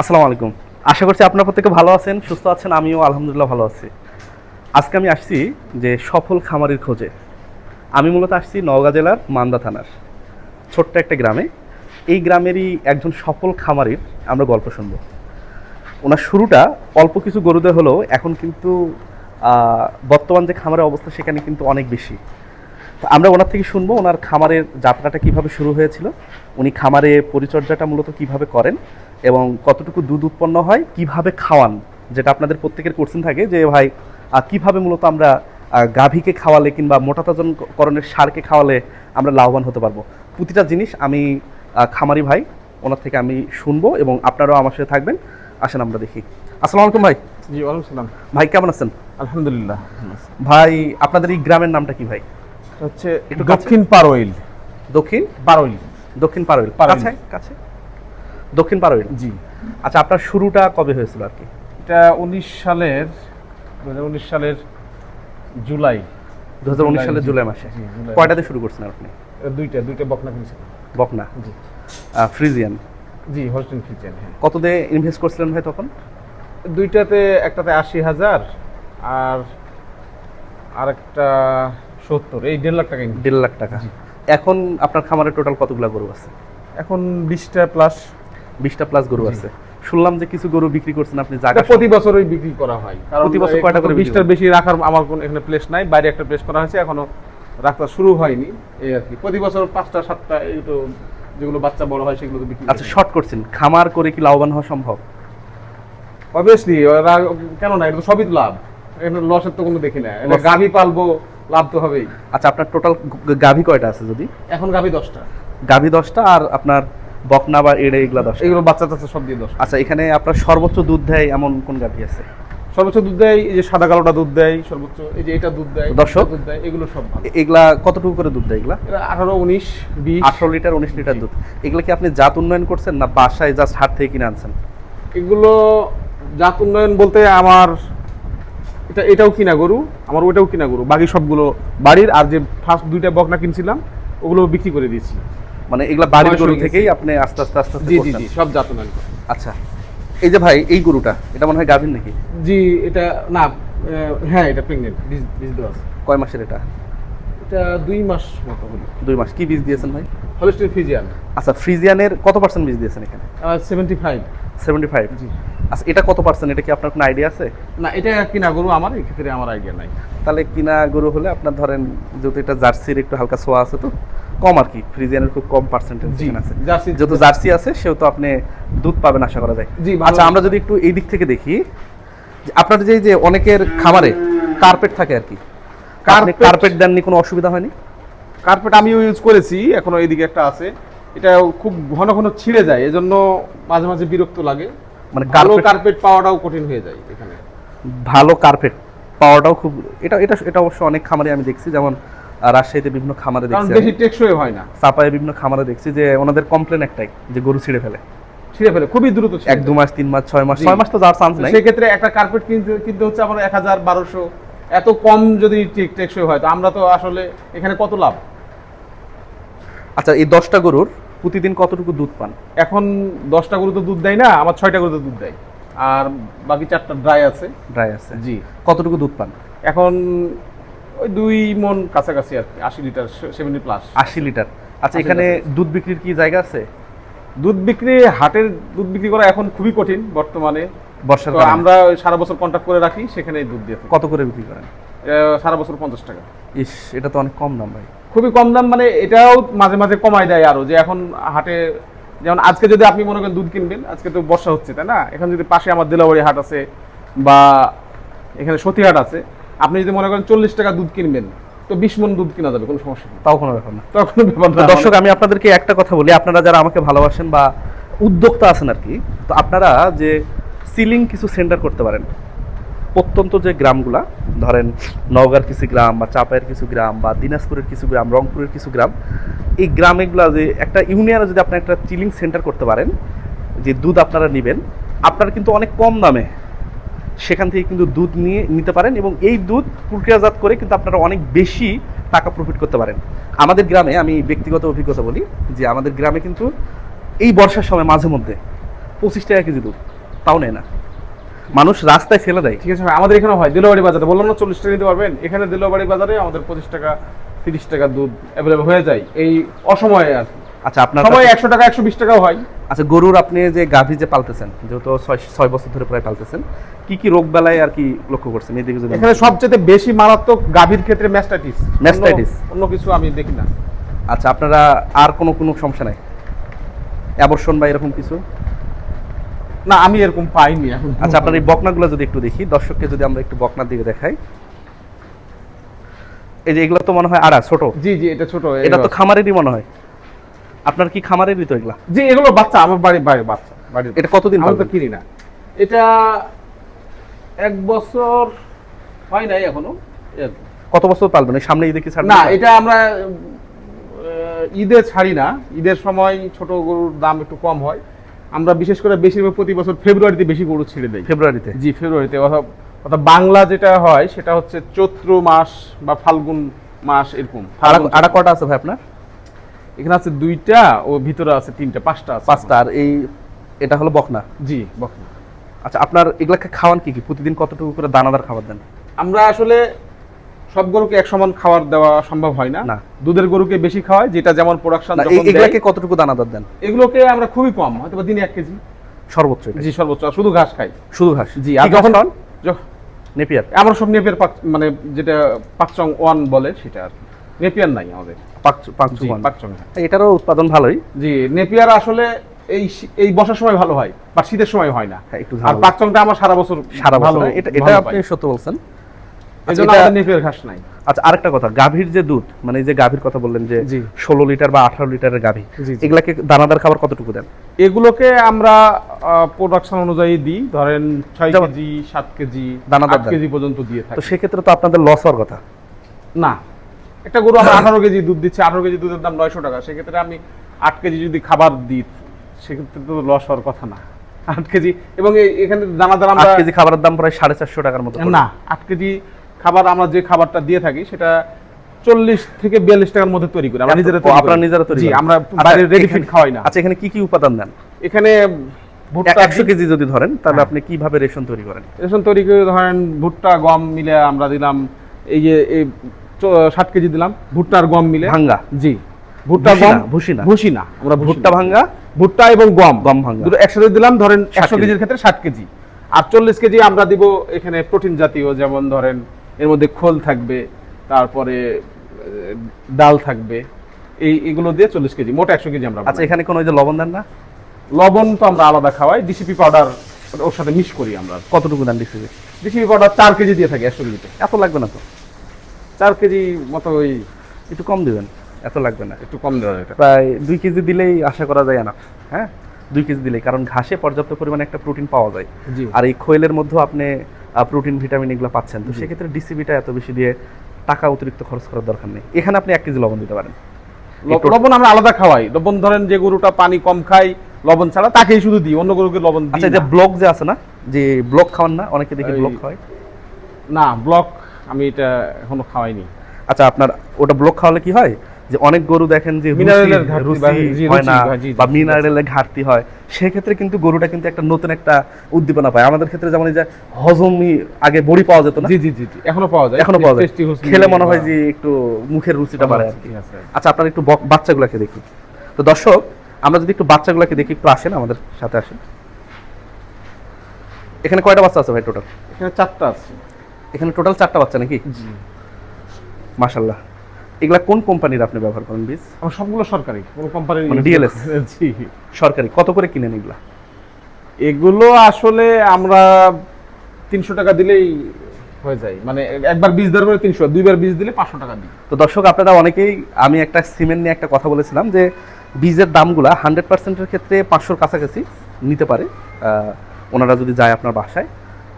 আসসালামু আলাইকুম। আশা করছি আপনার প্রত্যেকে ভালো আছেন, সুস্থ আছেন, আমিও আলহামদুলিল্লাহ ভালো আছি। আজকে আমি আসছি যে সফল খামারির খোঁজে। আমি মূলত আসছি নওগাঁ জেলার মান্দা থানার, ছোট্ট একটা গ্রামে। এই গ্রামেরই একজন সফল খামারির আমরা গল্প শুনব। ওনার শুরুটা অল্প কিছু গরুদের হলেও এখন কিন্তু বর্তমান যে খামারের অবস্থা সেখানে কিন্তু অনেক বেশি। তো আমরা ওনার থেকে শুনব ওনার খামারের যাত্রাটা কীভাবে শুরু হয়েছিল, উনি খামারে পরিচর্যাটা মূলত কীভাবে করেন এবং কতটুকু দুধ উৎপন্ন হয় কীভাবে খাওয়ান যেটা আপনাদের প্রত্যেকের কোশ্চেন থাকে যে ভাই কীভাবে মূলত আমরা গাভীকে খাওয়ালে কিংবা মোটাতাজন করণের সারকে খাওয়ালে আমরা লাভবান হতে পারব। প্রতিটা জিনিস আমি খামারি ভাই ওনার থেকে আমি শুনব এবং আপনারাও আমার সাথে থাকবেন। আসেন আমরা দেখি। আসসালামু আলাইকুম ভাই। জি ওয়ালাইকুম সালাম। ভাই কেমন আছেন? আলহামদুলিল্লাহ ভাই আপনাদের এই গ্রামের নামটা কি ভাই? হচ্ছে দক্ষিণ পারোইল দক্ষিণ? পারোইল দক্ষিণ পারোইল। কাছে? কাছে? দক্ষিণ পারোইল জি। আচ্ছা আপনার শুরুটা কবে হয়েছিল আর কি? এটা উনিশ সালের দু উনিশ সালের জুলাই। দু হাজার উনিশ সালের জুলাই মাসে? কয়টাতে শুরু করছেন আপনি? দুইটা দুইটা বকনা কিনেছি। বকনা? জি। ফ্রিজিয়ান? জি হোস্টেন ফ্রিজিয়ান হ্যাঁ। কত দিয়ে ইনভেস্ট করছিলেন ভাই তখন? দুইটাতে একটাতে আশি হাজার আর আরেকটা সত্তর এই দেড় লাখ টাকা দেড় লাখ টাকা। এখন আপনার খামারে টোটাল কতগুলো গরু আছে? এখন বিশটা প্লাস বিশটা প্লাস গরু আছে। শুনলাম যে কিছু গরু বিক্রি করছেন আপনি জায়গা প্রতি বছরই বিক্রি করা হয়। কারণ প্রতি বছর কয়টা করে বিশটার বেশি রাখার আমার কোনো এখানে প্লেস নাই বাইরে একটা প্লেস করা হয়েছে এখনও রাখা শুরু হয়নি এই আর কি। প্রতি বছর পাঁচটা সাতটা এই তো যেগুলো বাচ্চা বড় হয় সেগুলো তো বিক্রি আচ্ছা শর্ট করছেন খামার করে কি লাভবান হওয়া সম্ভব? অবভিয়াসলি কেন না এটা তো সবই লাভ। এখানে লসের তো কোনো দেখি না। এটা গাভী পালবো লাভ তো হবেই। আচ্ছা আপনার টোটাল গাভী কয়টা আছে যদি? এখন গাভী দশটা। গাভী দশটা আর আপনার বকনা বা এড়ে এগুলা দশটা এগুলো বাচ্চা টাচ্চা সব দিয়ে দশটা আচ্ছা এখানে আপনার সর্বোচ্চ দুধ দেয় এমন কোন গাভী আছে? সর্বোচ্চ দুধ দেয় এই যে সাদা কালোটা দুধ দেয় সর্বোচ্চ এই যে এটা দুধ দেয় দর্শক? দুধ দেয় এগুলো সব এগুলা কতটুকু করে দুধ দেয় এগুলা? আঠারো উনিশ বিশ। আঠারো লিটার উনিশ লিটার দুধ। এগুলো কি আপনি জাত উন্নয়ন করছেন না বাসায় জাস্ট হাট থেকে কিনে আনছেন? এগুলো জাত উন্নয়ন বলতে আমার এটা এটাও কিনা গরু আমার ওটাও কিনা গরু। বাকি সবগুলো বাড়ির আর যে ফার্স্ট দুইটা বকনা কিনছিলাম ওগুলো বিক্রি করে দিয়েছি। মানে এগুলা বাড়ির গরু থেকেই আপনি আস্তে আস্তে আস্তে আস্তে জি জি জি সব জাত উন্নয়ন আচ্ছা এই যে ভাই এই গরুটা এটা মনে হয় গাভীর নাকি? জি এটা না হ্যাঁ এটা প্রেগনেন্ট বীজ বীজ দেওয়া কয় মাসের এটা? এটা দুই মাস মতো হলো। দুই মাস কি বীজ দিয়েছেন ভাই? হলিস্টিন ফ্রিজিয়ান আচ্ছা ফ্রিজিয়ানের কত পার্সেন্ট বীজ দিয়েছেন এখানে? সেভেন্টি ফাইভ সেভেন্টি ফাইভ জি। আচ্ছা এটা কত পার্সেন্ট এটা কি আপনার কোনো আইডিয়া আছে? না এটা কিনা গরু আমার এই ক্ষেত্রে আমার আইডিয়া নাই। তাহলে কিনা গরু হলে আপনার ধরেন যেহেতু এটা জার্সির একটু হালকা সোয়া আছে তো কম আর কি ফ্রিজিয়ানের খুব কম পার্সেন্টেজ আছে। জার্সি যেহেতু জার্সি আছে সেহেতু আপনি দুধ পাবেন আশা করা যায়। জি। আচ্ছা আমরা যদি একটু এই দিক থেকে দেখি যে আপনার যে যে অনেকের খামারে কার্পেট থাকে আর কি কার্পেট দেননি কোনো অসুবিধা হয়নি? কার্পেট আমিও ইউজ করেছি এখনও এইদিকে একটা আছে। এটা খুব ঘন ঘন ছিঁড়ে যায় এজন্য মাঝে মাঝে বিরক্ত লাগে। মানে ভালো কার্পেট পাওয়াটাও কঠিন হয়ে যায় এখানে। ভালো কার্পেট পাওয়াটাও খুব এটা এটা এটা অবশ্য অনেক খামারে আমি দেখছি যেমন রাজশাহীতে বিভিন্ন খামারে দেখছি বেশি টেকসই হয় না। চাপায় বিভিন্ন খামারে দেখছি যে ওনাদের কমপ্লেন একটাই যে গরু ছিঁড়ে ফেলে। ছিঁড়ে ফেলে খুবই দ্রুত এক দু মাস তিন মাস ছয় মাস। ছয় মাস তো যাওয়ার চান্স নাই। সেক্ষেত্রে একটা কার্পেট কিনতে কিনতে হচ্ছে আমার এক হাজার বারোশো। এত কম যদি টেক টেকসই হয় তো আমরা তো আসলে এখানে কত লাভ? আচ্ছা এই দশটা গরুর প্রতিদিন কতটুকু দুধ পান? এখন দশটা গরু তো দুধ দেয় না আমার ছয়টা গরু তো দুধ দেয়। আর বাকি চারটা ড্রাই আছে। ড্রাই আছে। জি। কতটুকু দুধ পান? এখন ওই দুই মন কাছাকাছি আর কি আশি লিটার সেভেন্টি প্লাস আশি লিটার। আচ্ছা এখানে দুধ বিক্রির কি জায়গা আছে? দুধ বিক্রি হাটের দুধ বিক্রি করা এখন খুবই কঠিন বর্তমানে। বর্ষার আমরা সারা বছর কন্ট্যাক্ট করে রাখি সেখানে দুধ দিয়ে কত করে বিক্রি করেন? সারা বছর পঞ্চাশ টাকা। ইস এটা তো অনেক কম দাম ভাই। খুবই কম দাম মানে এটাও মাঝে মাঝে কমায় দেয় আরও যে এখন হাটে যেমন আজকে যদি আপনি মনে করেন দুধ কিনবেন আজকে তো বর্ষা হচ্ছে তাই না? এখন যদি পাশে আমার দিলাবাড়ি হাট আছে বা এখানে সতীহাট আছে আপনি যদি মনে করেন চল্লিশ টাকা দুধ কিনবেন তো বিশ মন দুধ কিনা যাবে কোনো সমস্যা নেই। তাও কোনো ব্যাপার না। তখন কোনো ব্যাপার না। দর্শক আমি আপনাদেরকে একটা কথা বলি আপনারা যারা আমাকে ভালোবাসেন বা উদ্যোক্তা আছেন আর কি তো আপনারা যে সিলিং কিছু সেন্টার করতে পারেন প্রত্যন্ত যে গ্রামগুলা, ধরেন নওগাঁর কিছু গ্রাম বা চাপায়ের কিছু গ্রাম বা দিনাজপুরের কিছু গ্রাম, রংপুরের কিছু গ্রাম, এই গ্রামেগুলা যে একটা ইউনিয়নে যদি আপনি একটা চিলিং সেন্টার করতে পারেন, যে দুধ আপনারা নেবেন, আপনারা কিন্তু অনেক কম দামে সেখান থেকে কিন্তু দুধ নিয়ে নিতে পারেন এবং এই দুধ প্রক্রিয়াজাত করে কিন্তু আপনারা অনেক বেশি টাকা প্রফিট করতে পারেন। আমাদের গ্রামে, আমি ব্যক্তিগত অভিজ্ঞতা বলি, যে আমাদের গ্রামে কিন্তু এই বর্ষার সময় মাঝে মধ্যে পঁচিশ টাকা কেজি দুধ, তাও নেয় না। মানুষ রাস্তায় ফেলে দেয়। ঠিক আছে আমাদের এখানে হয় দিলবাড়ি বাজারে। বললাম না চল্লিশ টাকা নিতে পারবেন? এখানে দিলবাড়ি বাজারে আমাদের পঁচিশ টাকা তিরিশ টাকা দুধ অ্যাভেলেবল হয়ে যায়। এই অসময়ে আর আচ্ছা আপনার সময় একশো টাকা একশো বিশ টাকাও হয়। আচ্ছা গরুর আপনি যে গাভী যে পালতেছেন যেহেতু ছয় বছর ধরে প্রায় পালতেছেন কি কি রোগ বেলায় আর কি লক্ষ্য করছেন? এদিকে যদি এখানে সবচেয়ে বেশি মারাত্মক গাভীর ক্ষেত্রে ম্যাস্টাইটিস Mastitis। অন্য কিছু আমি দেখি না। আচ্ছা আপনারা আর কোনো কোনো সমস্যা নাই? অ্যাবর্ষণ বা এরকম কিছু? না আমি এরকম পাইনি এখন। আচ্ছা আপনার এই বকনাগুলো যদি একটু দেখি দর্শককে যদি আমরা একটু বকনার দিকে দেখাই। এই যে এগুলো তো মনে হয় আড়া ছোট। জি জি এটা ছোট এটা তো খামারেরই মনে হয়। আপনার কি খামারেরই তো এগুলা? জি এগুলো বাচ্চা আমার বাড়ি বাড়ি বাচ্চা বাড়ির এটা কতদিন আমি তো কিনি না। এটা এক বছর হয় নাই এখনও কত বছর পালবেন? সামনে ঈদে কি ছাড় না এটা আমরা ঈদে ছাড়ি না। ঈদের সময় ছোট গরুর দাম একটু কম হয়। আমরা বিশেষ করে বেশিরভাগ প্রতি বছর ফেব্রুয়ারিতে বেশি গরু ছেড়ে দেয় ফেব্রুয়ারিতে? জি ফেব্রুয়ারিতে। অর্থাৎ বাংলা যেটা হয় সেটা হচ্ছে চৈত্র মাস বা ফাল্গুন মাস এরকম। আড়া কটা আছে ভাই আপনার? এখানে আছে দুইটা ও ভিতরে আছে তিনটা পাঁচটা আছে। পাঁচটা আর এই এটা হলো বকনা? জি বকনা। আচ্ছা আপনার এগুলাকে খাওয়ান কি কি? প্রতিদিন কতটুকু করে দানাদার খাবার দেন? আমরা আসলে সব গরুকে এক সমান খাবার দেওয়া সম্ভব হয় না। দুধের গরুকে বেশি খাওয়ায় যেটা যেমন প্রোডাকশন এগুলাকে কতটুকু দানাদার দেন এগুলোকে আমরা খুবই কম হয়তো দিনে এক কেজি সর্বোচ্চ জি সর্বোচ্চ শুধু ঘাস খাই শুধু ঘাস জি কি আর যখন খাওয়ান? নেপিয়ার আমরা সব নেপিয়ার পাক মানে যেটা পাকচং ওয়ান বলে সেটা আর। নেপিয়ার নাই আমাদের পাকচং। এটারও উৎপাদন ভালোই জি নেপিয়ার আসলে এই এই বর্ষার সময় ভালো হয় বা শীতের সময় হয় না হ্যাঁ, একটু আর। পাকচংটা আমার সারা বছর সারা ভালো বছর এটা এটা আপনি। সত্য বলছেন ঘাস নাই। আচ্ছা আরেকটা কথা গাভীর যে দুধ মানে যে গাভীর কথা বললেন যে ষোলো লিটার বা আঠারো লিটারের গাভী। এগুলাকে দানাদার খাবার কতটুকু দেন? এগুলোকে আমরা প্রোডাকশন অনুযায়ী দিই ধরেন ছয় কেজি সাত কেজি দানাদার কেজি পর্যন্ত দিয়ে তো সেক্ষেত্রে তো আপনাদের লস হওয়ার কথা। না একটা গরু আমরা আঠারো কেজি দুধ দিচ্ছে আঠারো কেজি দুধের দাম নয়শো টাকা সেক্ষেত্রে আমি আট কেজি যদি খাবার দিই সেক্ষেত্রে তো লস হওয়ার কথা না। আট কেজি এবং এখানে দানাদার আমরা কেজি খাবারের দাম প্রায় সাড়ে চারশো টাকার মতো না আট কেজি খাবার আমরা যে খাবারটা দিয়ে থাকি সেটা চল্লিশ থেকে বিয়াল্লিশ টাকার মধ্যে তৈরি করি আমরা নিজেরা আপনারা নিজেরা তৈরি আমরা আচ্ছা, বাইরে রেডি ফিড খাওয়াই না। আচ্ছা এখানে কি কি উপাদান দেন? এখানে ভুট্টা একশো কেজি যদি ধরেন তাহলে হ্যাঁ। আপনি কীভাবে রেশন তৈরি করেন? রেশন তৈরি করে ধরেন ভুট্টা গম মিলে আমরা দিলাম এই যে এই সাত কেজি দিলাম ভুট্টা আর গম মিলে। ভাঙ্গা? জি ভুট্টা ভুসি গম না, ভুসি না। ভুসি না আমরা ভুট্টা ভাঙ্গা ভুট্টা এবং গম। গম ভাঙ্গা। দুটো একসাথে দিলাম ধরেন একশো কেজি। কেজির ক্ষেত্রে ষাট কেজি। আর চল্লিশ কেজি আমরা দিব এখানে প্রোটিন জাতীয় যেমন ধরেন এর মধ্যে খোল থাকবে তারপরে ডাল থাকবে এই এগুলো দিয়ে চল্লিশ কেজি মোট একশো কেজি আমরা আচ্ছা এখানে কোনো যে লবণ দেন না? লবণ তো আমরা আলাদা খাওয়াই ডিসিপি পাউডার ওর সাথে মিক্স করি আমরা। কতটুকু দেন D C B D C P powder চার কেজি দিয়ে থাকি একশো কেজিতে। এত লাগবে না তো? চার কেজি মতো ওই একটু কম দেবেন এত লাগবে না। একটু কম দেওয়া যায় প্রায় দুই কেজি দিলেই আশা করা যায় না হ্যাঁ? দুই কেজি দিলেই কারণ ঘাসে পর্যাপ্ত পরিমাণে একটা প্রোটিন পাওয়া যায়। আর এই খৈলের মধ্যেও আপনি প্রোটিন ভিটামিন এগুলো পাচ্ছেন। তো সেক্ষেত্রে ডিসিবিটা এত বেশি দিয়ে টাকা অতিরিক্ত খরচ করার দরকার নেই। এখানে আপনি এক কেজি লবণ দিতে পারেন। লবণ আমরা আলাদা খাওয়াই। লবণ ধরেন যে গরুটা পানি কম খায় লবণ ছাড়া তাকেই শুধু দিই অন্য গরুকে লবণ দিই আচ্ছা যে ব্লক যে আছে না যে ব্লক খাওয়ান না অনেকে দেখি ব্লক খাওয়ায়। না ব্লক আমি এটা এখনও খাওয়াইনি। আচ্ছা আপনার ওটা ব্লক খাওয়ালে কি হয়? যে অনেক গরু দেখেন যে মিনারেলের ঘাটতি বা- হয় না বা মিনারেলের ঘাটতি হয়। সেক্ষেত্রে কিন্তু গরুটা কিন্তু একটা নতুন একটা উদ্দীপনা পায়। আমাদের ক্ষেত্রে যেমন এই যে হজমি আগে বড়ি পাওয়া যেত না? জি জি জি এখনও পাওয়া যায়। এখনও পাওয়া যায়। খেলে মনে হয় যে একটু মুখের রুচিটা বাড়ে আর কি। আচ্ছা আপনার একটু বাচ্চাগুলোকে দেখি তো দর্শক আমরা যদি একটু বাচ্চাগুলোকে দেখি একটু আসেন আমাদের সাথে আসেন। এখানে কয়টা বাচ্চা আছে ভাই টোটাল? এখানে চারটা আছে। এখানে টোটাল চারটা বাচ্চা নাকি? জি। মাশাল্লাহ এগুলা কোন কোম্পানির আপনি ব্যবহার করেন বীজ আমার সবগুলো সরকারি কোনো মানে DLS? জি। সরকারি। কত করে কিনেন এগুলা? এগুলো আসলে আমরা তিনশো টাকা দিলেই হয়ে যায়। মানে একবার বীজ দেওয়ার পরে তিনশো দুইবার বীজ দিলে পাঁচশো টাকা দিই। তো দর্শক আপনারা অনেকেই আমি একটা সিমেন্ট নিয়ে একটা কথা বলেছিলাম যে বীজের দামগুলা হান্ড্রেড পার্সেন্টের ক্ষেত্রে পাঁচশোর কাছাকাছি নিতে পারে। ওনারা যদি যায় আপনার বাসায়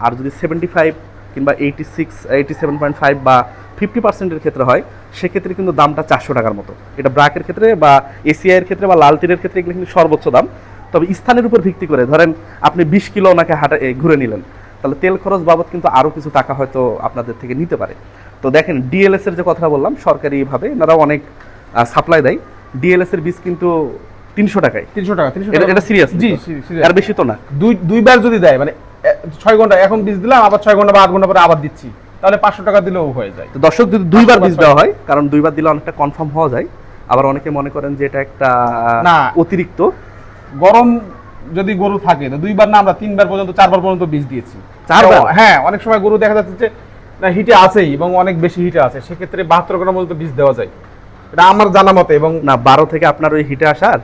আর যদি সেভেন্টি ফাইভ কিংবা eighty six eighty seven point five বা ফিফটি পার্সেন্টের ক্ষেত্রে হয় সেক্ষেত্রে কিন্তু দামটা চারশো টাকার মতো। এটা ব্রাকের ক্ষেত্রে বা এসিআইয়ের ক্ষেত্রে বা লাল তীরের ক্ষেত্রে এগুলো কিন্তু সর্বোচ্চ দাম। তবে স্থানের উপর ভিত্তি করে ধরেন আপনি বিশ কিলো ওনাকে হাঁটা ঘুরে নিলেন তাহলে তেল খরচ বাবদ কিন্তু আরও কিছু টাকা হয়তো আপনাদের থেকে নিতে পারে। তো দেখেন ডিএলএস এর যে কথা বললাম সরকারিভাবে এনারা অনেক সাপ্লাই দেয়। ডিএলএস এর বীজ কিন্তু তিনশো টাকায়। তিনশো টাকা তিনশো এটা টাকা। এটা সিরিয়াস জি আর বেশি তো না। দুই দুইবার যদি দেয় মানে ছয় ঘণ্টা এখন বীজ দিলাম আবার ছয় ঘণ্টা বা আট ঘণ্টা পরে আবার দিচ্ছি। তাহলে পাঁচশো টাকা দিলেও হয়ে যায়। তো দর্শক যদি দুইবার বীজ দেওয়া হয় কারণ দুইবার দিলে অনেকটা কনফার্ম হওয়া যায়। আবার অনেকে মনে করেন যে এটা একটা না। অতিরিক্ত। গরম যদি গরু থাকে তো দুইবার না আমরা তিনবার পর্যন্ত চারবার পর্যন্ত বীজ দিয়েছি। চারবার? হ্যাঁ অনেক সময় গরু দেখা যাচ্ছে যে না হিটে আছেই এবং অনেক বেশি হিটে আছে। সেক্ষেত্রে বাহাত্তর গ্রাম পর্যন্ত বীজ দেওয়া যায়। এটা আমার জানা মতে এবং না বারো থেকে আপনার ওই হিটে আসার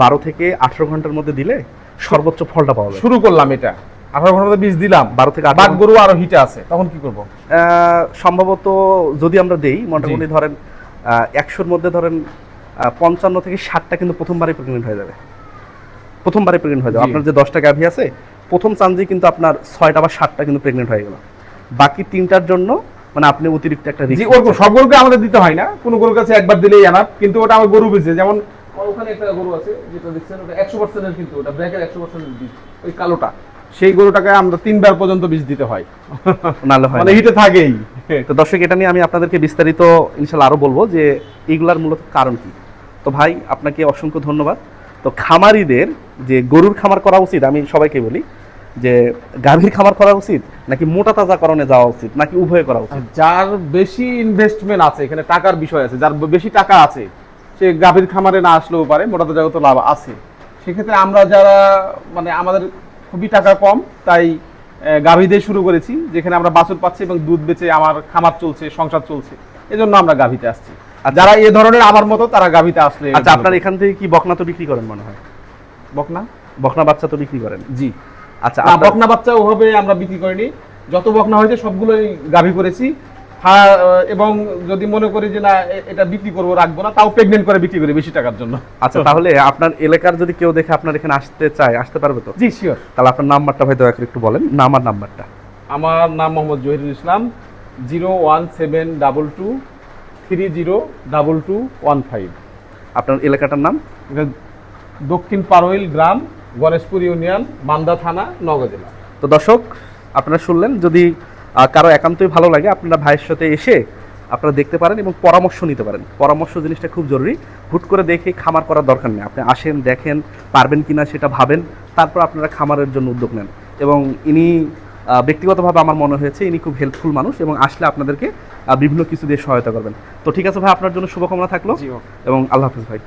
বারো থেকে আঠারো ঘণ্টার মধ্যে দিলে সর্বোচ্চ ফলটা পাওয়া যায়। শুরু করলাম এটা। আঠারো ঘণ্টার মধ্যে বীজ দিলাম। বারো থেকে আঠারো গরু আরও হিটে আছে। তখন কি করব? সম্ভবত যদি আমরা দেই মোটামুটি ধরেন একশোর মধ্যে ধরেন পঞ্চান্ন থেকে ষাটটা কিন্তু প্রথমবারই প্রেগনেন্ট হয়ে যাবে। প্রথমবারই প্রেগনেন্ট হয়ে যাবে। আপনার যে দশটা গাভী আছে প্রথম চান্সে কিন্তু আপনার ছয়টা বা সাতটা কিন্তু প্রেগনেন্ট হয়ে গেল। বাকি তিনটার জন্য মানে আপনি অতিরিক্ত একটা জি রিস্ক ওরকম সব গরুকে আমাদের দিতে হয় না। কোন গরুর কাছে একবার দিলেই আনাপ কিন্তু ওটা আমার গরু বীজে যেমন ওখানে একটা গরু আছে যেটা দেখছেন ওটা একশো পার্সেন্টের কিন্তু ওটা ব্র্যাকের একশো পার্সেন্টের বীজ ওই কালোটা। সেই গরুটাকে আমরা তিনবার পর্যন্ত বীজ দিতে হয়। নাহলে হয় মানে। হিটে থাকেই। তো দর্শক এটা নিয়ে আমি আপনাদেরকে বিস্তারিত ইনশাল্লাহ আরও বলব যে এইগুলার মূলত কারণ কি। তো ভাই আপনাকে অসংখ্য ধন্যবাদ। তো খামারিদের যে গরুর খামার করা উচিত আমি সবাইকে বলি যে গাভীর খামার করা উচিত নাকি মোটা তাজা তাজাকরণে যাওয়া উচিত নাকি উভয় করা উচিত? যার বেশি ইনভেস্টমেন্ট আছে এখানে টাকার বিষয় আছে যার বেশি টাকা আছে সে গাভীর খামারে না আসলেও পারে মোটা জগত লাভ আছে। সেক্ষেত্রে আমরা যারা মানে আমাদের খুবই টাকা কম তাই গাভী দিয়ে শুরু করেছি যেখানে আমরা বাছুর পাচ্ছি এবং দুধ বেচে আমার খামার চলছে সংসার চলছে। এজন্য আমরা গাভীতে আসছি। আর যারা এ ধরনের আমার মতো তারা গাভীতে আসলে আচ্ছা আপনার এখান থেকে কি বকনা তো বিক্রি করেন মনে হয়? বকনা? বকনা বাচ্চা তো বিক্রি করেন? জি। আচ্ছা বকনা বাচ্চা ওভাবে আমরা বিক্রি করিনি। যত বকনা হয়েছে সবগুলোই গাভী করেছি। এবং যদি মনে করি যে না এটা বিক্রি করব রাখব না তাও প্রেগনেন্ট করে বিক্রি করি বেশি টাকার জন্য। আচ্ছা তাহলে আপনার এলাকার যদি কেউ দেখে আপনার এখানে আসতে চায় আসতে পারবে তো? জি শিওর তাহলে আপনার নাম্বারটা ভাই দয়া করে একটু বলেন নাম আর নাম্বারটা। আমার নাম Mohammad Zahirul Islam zero one seven double two three zero double two one five আপনার এলাকাটার নাম? দক্ষিণ পারোইল গ্রাম গণেশপুর ইউনিয়ন মান্দা থানা নওগাঁ জেলা। তো দর্শক আপনারা শুনলেন যদি কারও একান্তই ভালো লাগে আপনারা ভাইয়ের সাথে এসে আপনারা দেখতে পারেন এবং পরামর্শ নিতে পারেন। পরামর্শ জিনিসটা খুব জরুরি। হুট করে দেখে খামার করার দরকার নেই। আপনি আসেন দেখেন পারবেন কি না সেটা ভাবেন তারপর আপনারা খামারের জন্য উদ্যোগ নেন। এবং ইনি ব্যক্তিগতভাবে আমার মনে হয়েছে ইনি খুব হেল্পফুল মানুষ এবং আসলে আপনাদেরকে বিভিন্ন কিছু দিয়ে সহায়তা করবেন। তো ঠিক আছে ভাই আপনার জন্য শুভকামনা থাকল এবং আল্লাহ হাফিজ ভাই।